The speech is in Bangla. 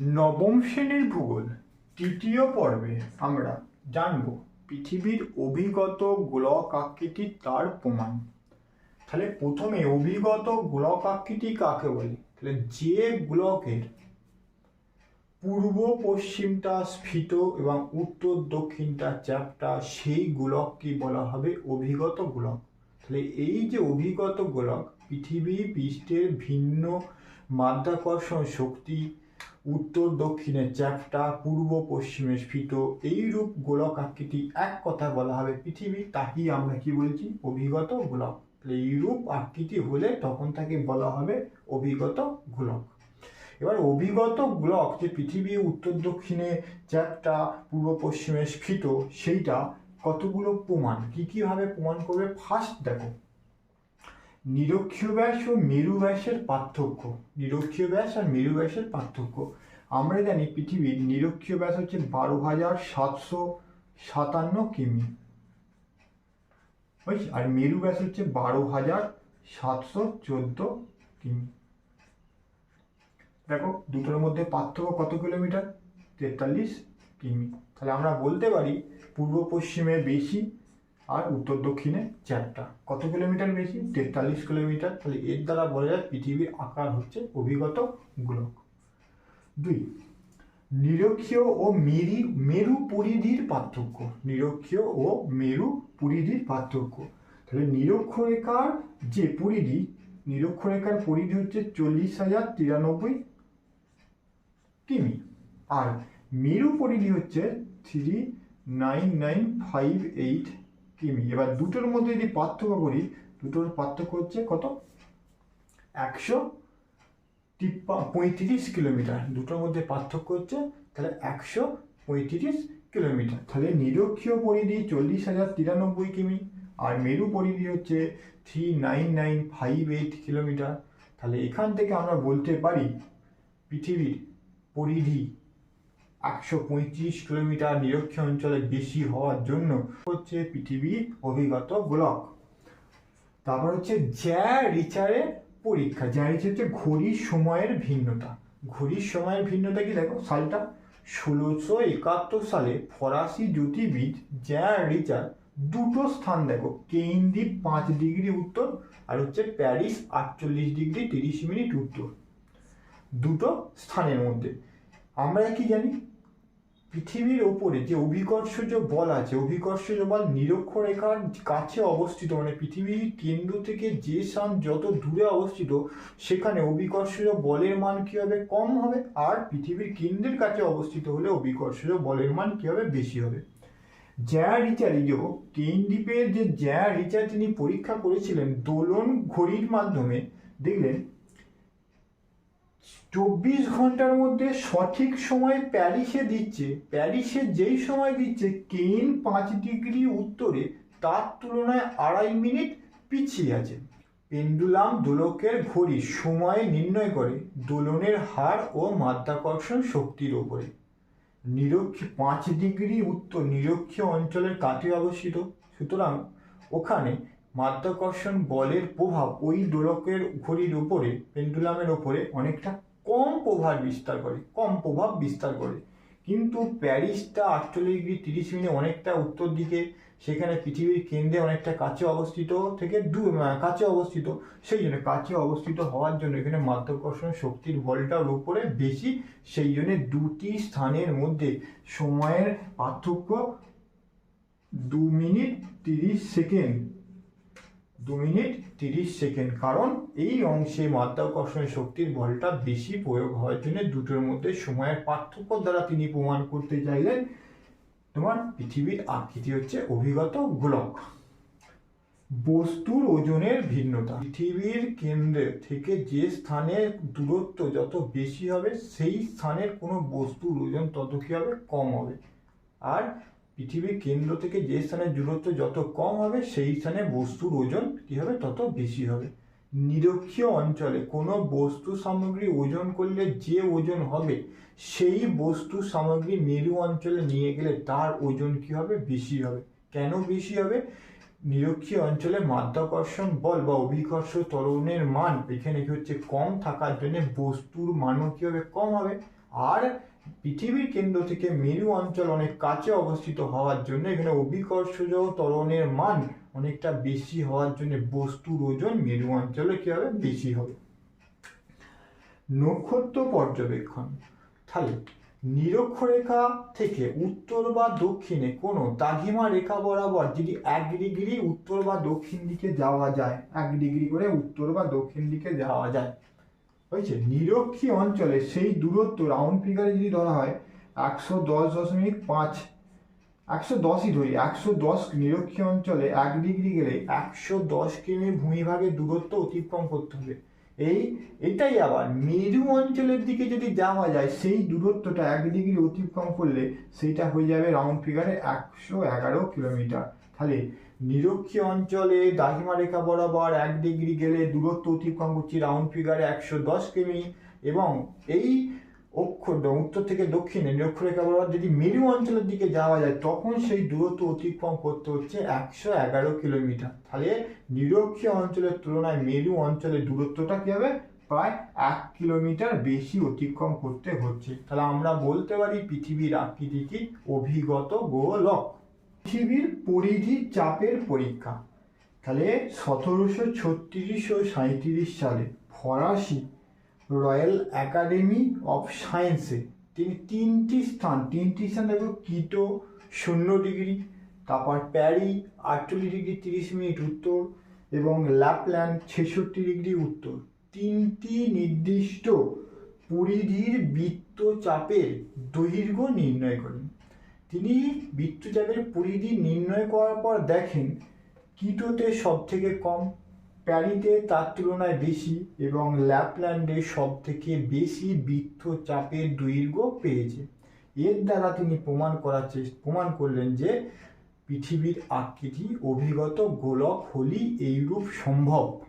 নবম শ্রেণির ভূগোল, তৃতীয় পর্বে আমরা জানব পৃথিবীর অভিগত গোলক আকৃতি তার প্রমাণ। তাহলে প্রথমে অভিগত গোলক আকৃতি কাকে বলে? তাহলে যে গোলকের পূর্ব পশ্চিমটা স্ফীত এবং উত্তর দক্ষিণটা চ্যাপ্টা, সেই গোলককে বলা হবে? অভিগত গোলক। তাহলে এই যে অভিগত গোলক, পৃথিবী পৃষ্ঠের ভিন্ন মাধ্যাকর্ষণ শক্তি উত্তর দক্ষিণে চ্যাপ্টা, পূর্ব পশ্চিমে স্ফীত, এইরূপ গোলক আকৃতি এক কথা বলা হবে পৃথিবী, তাকেই আমরা কি বলছি? অভিগত গোলক। এইরূপ আকৃতি হলে তখন তাকে বলা হবে অভিগত গোলক। এবার অভিগত গোলক যে পৃথিবী, উত্তর দক্ষিণে চ্যাপ্টা, পূর্ব পশ্চিমে স্ফীত, সেইটা কতগুলো প্রমাণ? কী কীভাবে প্রমাণ করবে? ফার্স্ট দেখো। নিরক্ষীয় ব্যাস ও মেরু ব্যাসের পার্থক্য। নিরক্ষীয় ব্যাস আর মেরু ব্যাসের পার্থক্য। আমরা জানি পৃথিবীর নিরক্ষীয় ব্যাস হচ্ছে বারো হাজার সাতশো সাতান্ন কিমি। বুঝছি আর মেরু ব্যাস হচ্ছে বারো হাজার সাতশো চোদ্দ কিমি। দেখো, দুটোর মধ্যে পার্থক্য কত কিলোমিটার? তেতাল্লিশ কিমি। তাহলে আমরা বলতে পারি পূর্ব পশ্চিমে বেশি আর উত্তর দক্ষিণে চারটা। কত কিলোমিটার বেশি? তেতাল্লিশ কিলোমিটার। তাহলে এর দ্বারা বলা যায় পৃথিবীর আকার হচ্ছে অভিগত গোলক। দুই, নিরক্ষীয় ও মেরি মেরু পরিধির পার্থক্য। নিরক্ষীয় ও মেরু পরিধির পার্থক্য। তাহলে নিরক্ষরেখার যে পরিধি, নিরক্ষরেখার পরিধি হচ্ছে চল্লিশ হাজার তিরানব্বই কিমি। আর মেরু পরিধি হচ্ছে three nine nine five eight কিমি? এবার দুটোর মধ্যে যদি পার্থক্য করি, দুটোর পার্থক্য হচ্ছে কত? একশো তিপ্পা পঁয়ত্রিশ কিলোমিটার। দুটোর মধ্যে পার্থক্য হচ্ছে তাহলে একশো পঁয়ত্রিশ কিলোমিটার। তাহলে নিরক্ষীয় পরিধি চল্লিশ হাজার তিরানব্বই কিমি, আর মেরু পরিধি হচ্ছে three nine nine five eight kilometre. তাহলে এখান থেকে আমরা বলতে পারি পৃথিবীর পরিধি একশো পঁয়ত্রিশ কিলোমিটার নিরক্ষীয় অঞ্চলে বেশি হওয়ার জন্য হচ্ছে পৃথিবীর অভিগত ব্লক। তারপর হচ্ছে জ্যা রিচারের পরীক্ষা। জ্যা রিচার হচ্ছে ঘড়ির সময়ের ভিন্নতা। ঘড়ির সময়ের ভিন্নতা কি দেখো? সালটা ষোলোশো একাত্তর সালে ফরাসি জ্যোতির্বিদ জ্যা রিচার দুটো স্থান দেখো কেইনদ্বীপ পাঁচ ডিগ্রি উত্তর আর হচ্ছে প্যারিস আটচল্লিশ ডিগ্রি তিরিশ মিনিট উত্তর। দুটো স্থানের মধ্যে। আমরা কি জানি? পৃথিবীর ওপরে যে অভিকর্ষজ বল আছে, অভিকর্ষজ বল নিরক্ষরেখার কাছে অবস্থিত মানে পৃথিবীর কেন্দ্র থেকে যে স্থান যত দূরে অবস্থিত, সেখানে অভিকর্ষজ বলের মান কি হবে? কম হবে। আর পৃথিবীর কেন্দ্রের কাছে অবস্থিত হলে অভিকর্ষজ বলের মান কি হবে? বেশি হবে। জ্যা রিচার, এই যে কেইন দ্বীপের যে জ্যা রিচার তিনি পরীক্ষা করেছিলেন দোলন ঘড়ির মাধ্যমে, দেখলেন চব্বিশ ঘণ্টার মধ্যে সঠিক সময় প্যারিসে দিচ্ছে। প্যারিসে যেই সময় দিচ্ছে, কেইন পাঁচ ডিগ্রি উত্তরে, তার তুলনায় আড়াই মিনিট পিছিয়ে আছে। পেন্ডুলাম দোলকের ঘড়ি সময় নির্ণয় করে, দোলনের হার ও মাধ্যাকর্ষণ শক্তির ওপরে। নিরক্ষী পাঁচ ডিগ্রি উত্তর, নিরক্ষীয় অঞ্চলের কাছে অবস্থিত। সুতরাং ওখানে মাধ্যাকর্ষণ বলের প্রভাব ওই দোলকের ঘড়ির উপরে, পেন্ডুলামের ওপরে অনেকটা কম প্রভাব বিস্তার করে, কম প্রভাব বিস্তার করে। কিন্তু প্যারিসটা আটচল্লিশ ডিগ্রি তিরিশ মিনিট অনেকটা উত্তর দিকে, সেখানে পৃথিবীর কেন্দ্রে অনেকটা কাছে অবস্থিত থেকে দু কাছে অবস্থিত। সেই জন্য কাছে অবস্থিত হওয়ার জন্য এখানে মাধ্যাকর্ষণ শক্তির বলটার উপরে বেশি, সেই জন্য দুটি স্থানের মধ্যে সময়ের পার্থক্য দু মিনিট তিরিশ সেকেন্ড। দু মিনিট তিরিশ সেকেন্ড। কারণ এই অংশে মাধ্যাকর্ষণ শক্তির বলটা বেশি প্রয়োগ হওয়ার জন্য দুটোর মধ্যে সময়ের পার্থক্য দ্বারা তিনি প্রমাণ করতে চাইলেন। তোমার পৃথিবীর আকৃতি হচ্ছে অভিগত গোলক। বস্তুর ওজনের ভিন্নতা। পৃথিবীর কেন্দ্রে থেকে যে স্থানের দূরত্ব যত বেশি হবে, সেই স্থানের কোনো বস্তুর ওজন তত কী হবে? কম হবে। আর পৃথিবীর কেন্দ্র থেকে যে স্থানের দূরত্ব যত কম হবে, সেই স্থানে বস্তুর ওজন কি হবে? তত বেশি হবে। নিরক্ষীয় অঞ্চলে কোনো বস্তু সামগ্রী ওজন করলে যে ওজন হবে, সেই বস্তু সামগ্রী মেরু অঞ্চলে নিয়ে গেলে তার ওজন কি হবে? বেশি হবে। কেন বেশি হবে? নিরক্ষীয় অঞ্চলে মাধ্যাকর্ষণ বল বা অভিকর্ষ ত্বরণের মান এখানে কি হচ্ছে? কম থাকার জন্য বস্তুর মানও কি হবে? কম হবে। আর পৃথিবীর কেন্দ্র থেকে মেরু অঞ্চল অনেক কাছে অবস্থিত হওয়ার জন্য এখানে অভিকর্ষজ ত্বরণের মান অনেকটা বেশি হওয়ার জন্য বস্তুর ওজন মেরু অঞ্চলে কি হবে বেশি হবে? নক্ষত্র পর্যবেক্ষণ। তাহলে নিরক্ষরেখা থেকে উত্তর বা দক্ষিণে কোনো দাঘিমা রেখা বরাবর যদি এক ডিগ্রি উত্তর বা দক্ষিণ দিকে যাওয়া যায়, এক ডিগ্রি করে উত্তর বা দক্ষিণ দিকে যাওয়া যায় হয়েছে? নিরক্ষী অঞ্চলে সেই দূরত্ব রাউন্ড ফিগারে যদি ধরা হয়, একশো দশ দশমিক পাঁচ, একশো দশই ধরি, একশো দশ নিরক্ষী অঞ্চলে এক ডিগ্রি গেলে একশো দশ কিমি ভূমিভাগের দূরত্ব অতিক্রম করতে হবে। এই, এটাই আবার, মেরু অঞ্চলের দিকে যদি যাওয়া যায়, সেই দূরত্বটা এক ডিগ্রি অতিক্রম করলে সেইটা হয়ে যাবে রাউন্ড ফিগারে একশো এগারো কিলোমিটার তাহলে নিরক্ষী অঞ্চলে দাহিমা রেখা বরাবর এক ডিগ্রি গেলে দূরত্ব অতিক্রম করছি রাউন্ড ফিগারে একশো দশ কিমি এবং এই অক্ষর উত্তর থেকে দক্ষিণে নিরক্ষরেখা বরাবর যদি মেরু অঞ্চলের দিকে যাওয়া যায়, তখন সেই দূরত্ব অতিক্রম করতে হচ্ছে একশো এগারো কিলোমিটার। তাহলে নিরক্ষীয় অঞ্চলের তুলনায় মেরু অঞ্চলের দূরত্বটা কি হবে? প্রায় এক কিলোমিটার বেশি অতিক্রম করতে হচ্ছে। তাহলে আমরা বলতে পারি পৃথিবীর আকৃতি কি অভিগত গোলক। পৃথিবীর পরিধি চাপের পরীক্ষা। তাহলে সতেরোশো ছত্রিশ ও সাঁত্রিশ সালে ফরাসি রয়্যাল একাডেমি অফ সায়েন্সে। তিনি তিনটি স্থান তিনটি স্থান দেখো, কিটো শূন্য ডিগ্রি, তারপর প্যারি আটচল্লিশ ডিগ্রি তিরিশ মিনিট উত্তর, এবং ল্যাপল্যান্ড ছেষট্টি ডিগ্রি উত্তর। তিনটি নির্দিষ্ট পরিধির বৃত্তচাপের দৈর্ঘ্য নির্ণয় করেন। তিনি বৃত্তচাপের পরিধি নির্ণয় করার পর দেখেন, কিটোতে সব থেকে কম প্যারিতে তার তুলনায় বেশি এবং ল্যাপল্যান্ডে সবথেকে বেশি বেশি বৃত্তচাপের দৈর্ঘ্য পেয়েছে। এর দ্বারা তিনি প্রমাণ করার চেষ্টা প্রমাণ করলেন যে পৃথিবীর আকৃতি অভিগত গোলক হলি এইরূপ সম্ভব।